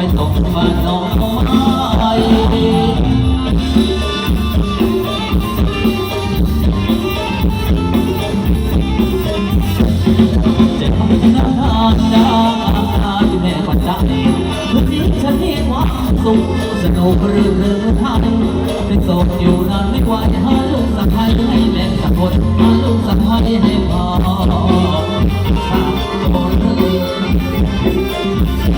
ไปตกบ้านน้องไม้จะทำงานดาทานแม่ปัจจัยวันนี้ฉันมีวามสุขสนุกเรื่องเรื่องทางเป็นศพอยู่นานไม่ไหวหาลูกสะพ้ายให้แม่สักดนหาลูกสะพ้ายให้พ่อ Thank you.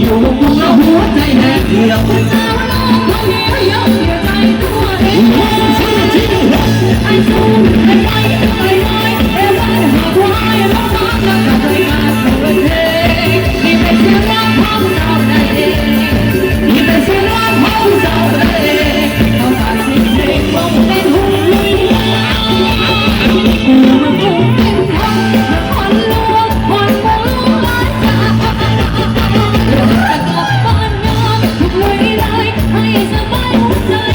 อยู่มุมมุมแล้วหัวใจแหกเหี่ยวสาวน้องทำเมียเยอะเสียใจตัวเอง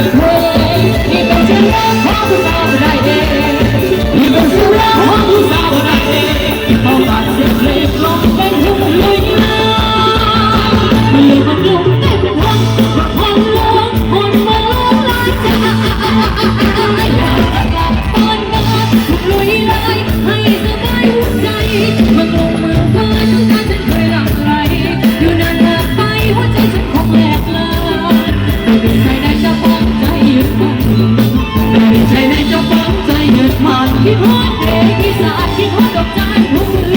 Amen. ที่สาดที่หัวดอกจันทุกคืน